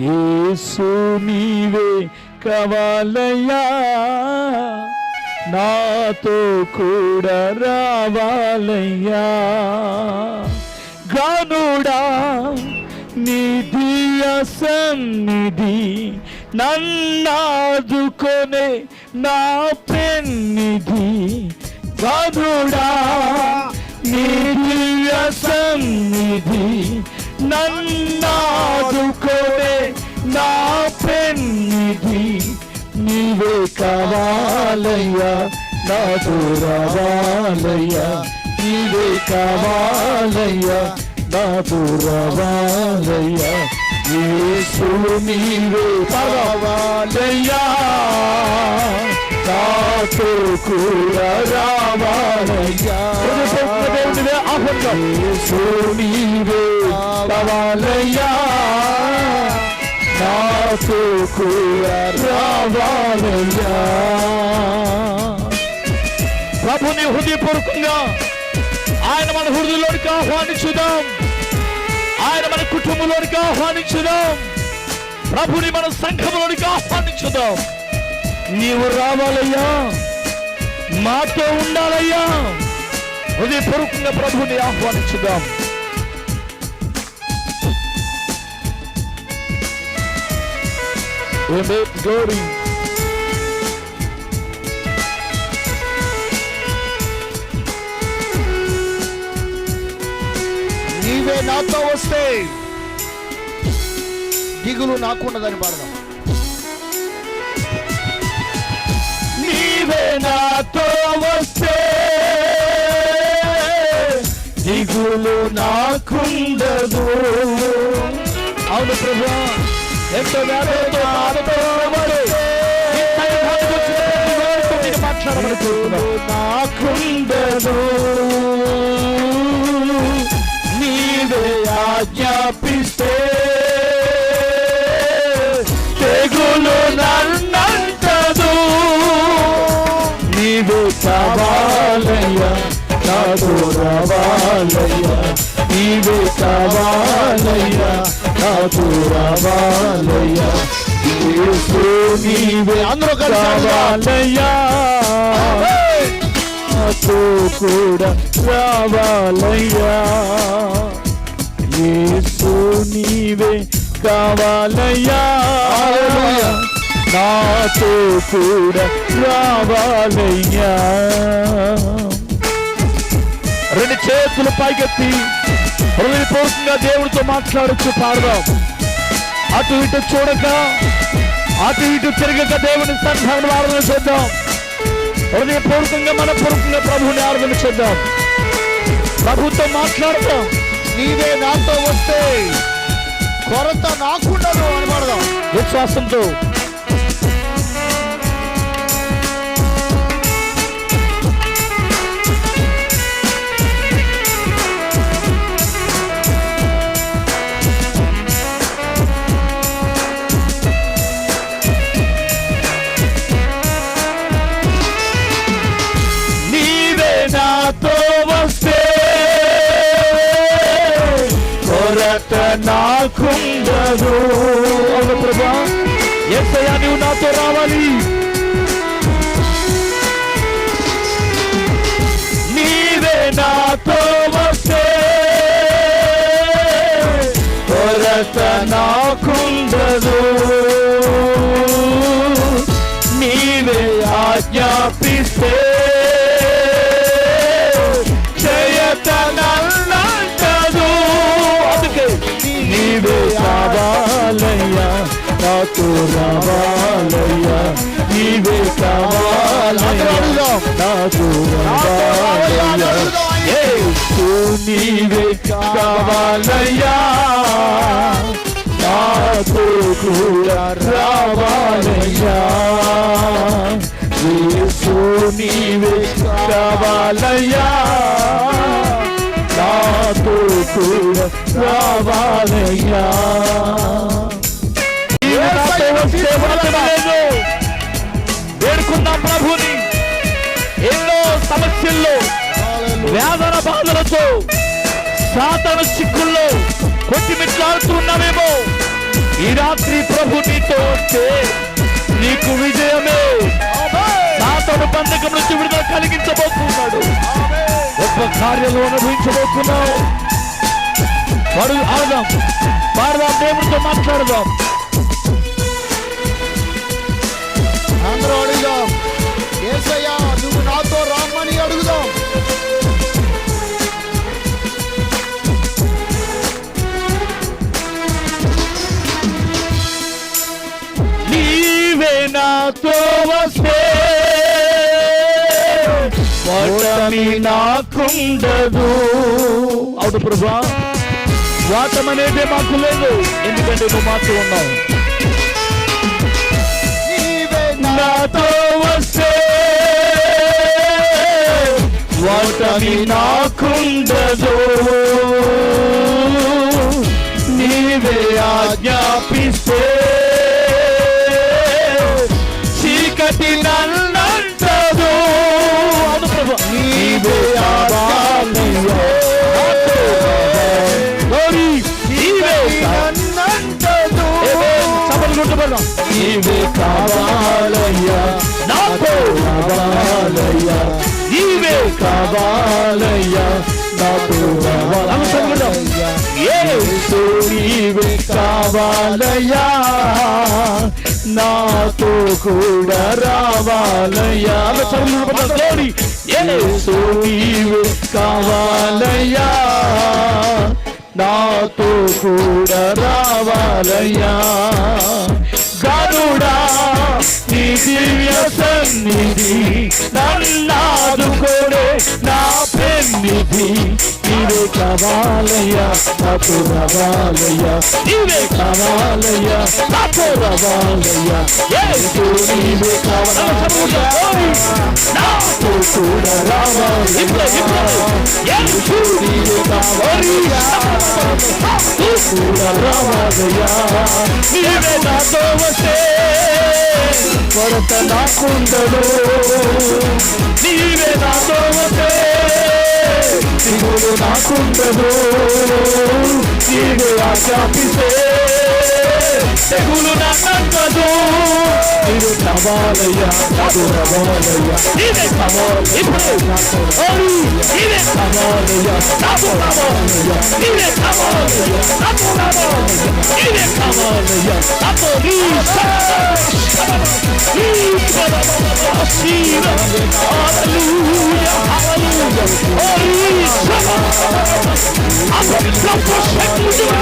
యేసు నీవే కావాలయ్యా. నాతో కూడా రావాలయ్యా. గానుడా నిధి అసన్నిధి నన్నాదుకొనే నా పెన్నిధి. గానుడా నిధి అసన్నిధి నన్నాదుకోవే నా పెన్నిధి నీవే కావాలయ్యా నాతో రావాలయ్యా నీవే కావాలయ్యా నాతో రావాలయ్యా యేసు నీవే కావాలయ్యా నాతో కూడా రావాలయ్యా. యేసు నీవే కావాలయ్యా. నాతో కూడా రావాలయ్యా. ప్రభుని హృదయపూర్వకంగా ఆయన మన హృదయంలోనికి ఆహ్వానించుదాం. ఆయన మన కుటుంబంలోనికి ఆహ్వానించుదాం. ప్రభుని మన సంఘంలోనికి ఆహ్వానించుదాం. నీవు రావాలయ్యా. మాతో ఉండాలయ్యా. హృదయపూర్వకంగా ప్రభుని ఆహ్వానించుదాం Amen. Glory. నీవే నాతో వస్తే దిగులు నాకున్నదని పాడదాం కుండదు. అవును ప్రభు. ఎంతో వ్యాధులతో బాధతో నాకుండదు నీవే ఆజ్ఞాపిస్తే. తెగులు నన్నంటదు. నీవే కావాలయ్యా నాకు రావాలయ్యా నీవే కావాలయ్యా నాతో రావాలయ్యా నీవే అందరూ కావాలయ్యా నాతో కూడా రావాలయ్యా యేసు నీవే కావాలయ్యా. నాతో కూడా రావాలయ్యా రెండు చేతులు పైకెత్తి హృదయపూర్వకంగా దేవుడితో మాట్లాడుతూ పాడదాం. అటు ఇటు చూడక అటు ఇటు తిరగక దేవుని సన్నిధానం ఆరాధన చేద్దాం. హృదయపూర్వకంగా మనపూర్వకంగా ప్రభుని ఆరాధన చేద్దాం. ప్రభుతో మాట్లాడదాం. నీవే నాతో వస్తే కొరత నాకుండదు అని పాడదాం. విశ్వాసంతో కొరత నాకుండదు అవును ప్రభా ఎస్ఐయా నువ్వు నాతో రావాలి నీవే నాతో వస్తే కొరత నాకుండదు నాతో రావాలయ్యా నీవే కావాలయ్యా నాతో రావాలయ్యా యేసు నీవే కావాలయ్యా. నాతో కూడా రావాలయ్యా. యేసు నీవే కావాలయ్యా. రావాలయ్యా. వస్తే ఉండలేదు. వేడుకుందాం ప్రభుని. ఎన్నో సమస్యల్లో వేదన బాధలతో సాతన చిక్కుల్లో కొట్టిమిట్లాడుతున్నామేమో ఈ రాత్రి ప్రభు నీతో వస్తే నీకు విజయమే. సాతను బంధకం నుంచి విడుదల కలిగించబోతున్నాడు. గొప్ప కార్యాలు అనుభవించబోతున్నావు. పడు పాడదాం. దేవుడితో మాట్లాడదాం. అందరూ అడుగుదాం ఏసయ్యా నువ్వు నాతో రమ్మని అడుగుదాం. నీవే నాతో వస్తే ఓటమి నాకుండదు. అవును ప్రభా వాటం అనేది మాకు లేదు. ఎందుకంటే నువ్వు మాతో ఉన్నావు. నాకుండదు. నీవే ఆజ్ఞాపిస్తే చీకటి నన్నంటదు. నీవే నీవే నన్నంటదు. సభలు కొట్టుబడదాం నీవే కావాలయ్యా. నాతో కావాలయ్యా. నీవే కావాలయ్యా నాకు కావాలయ్యా నీవే కావాలయ్యా నాతో కూడా రావాలయ్యా. గౌరీ యేసు నీవే కావాలయ్యా నాతో కూడా రావాలయ్యా. గరుడా నీ దివ్య సన్నిధి నన్నాదుకోడే నా పెన్నిధి. నీవే కావాలయ్యా నాతో రావాలయ్యా. నీవే కావాలయ్యా నాతో రావాలయ్యా. యేసు నీవే కావాలయ్యా? నాతో కూడా రావాలయ్యా. యేసు నీవే కావాలయ్యా? నాతో కూడా రావాలయ్యా. నీవే నాతో వస్తే కొరత నాకుండదు. నీవే నాతో వస్తే నాకుండదు నీవే ఆజ్ఞాపిస్తే తెగులు నాకంటదు నీవు కావాలయ్యా నాకు రవాలయ్యా నీవే కావాలి ఇప్పుడు ఓరి నీవే కావాలయ్యా నాకు కావాలయ్యా నీవే కావాలయ్యా నాకు రావాలయ్యా నీవే కావాలయ్యా నాతో నీ నీ హల్లెలూయా హల్లెలూయా ఓరి అపవిత్ర పుష్పకుడు ఓరి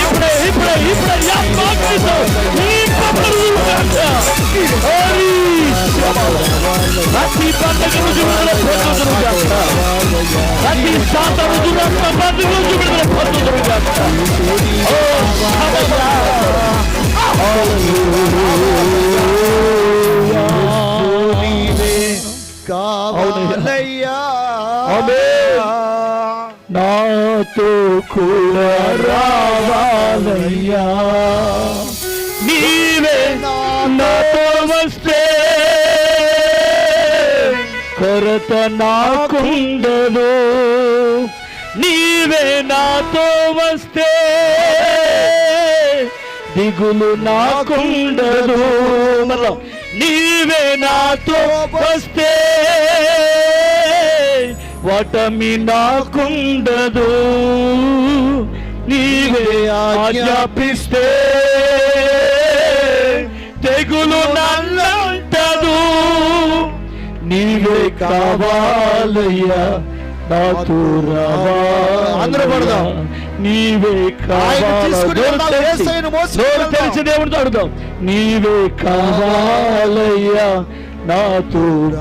ఇప్పుడే ఇప్పుడే ఇప్పుడే యాత్మాగ్నితో ఈ ప్రతి పండుగ రోజు విడుదల పొందుదురుగాక ప్రతి శాత రోజు రక్త పండుగ రోజు విడుదల పొందుదురుగాక ఓ నీవే నాతో కూడా రావాలయ్యా. నీవే నాతో వస్తే కొరత నాకుండదు. నీవే నాతో వస్తే దిగులు నాకుండదు. మళ్ళా నీవే నాతో వస్తే వటమి నాకుండదు నీవే ఆజ్ఞాపిస్తే తెగులు నల్లంటదు నీవే కావాలయ్యా నాతో. అందరూ పడదాం. నీవే కావాలి దేవుడితో అడుగుదాం. నీవే కావాలయ్యా నాతో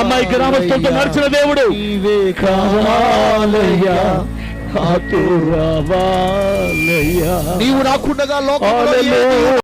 అమ్మాయి గ్రామస్తులతో నడిచిన దేవుడు. నీవే కావాలయ్యా. నాతో రావాలయ్యా. నీవు నాకుండగా లోకంలో.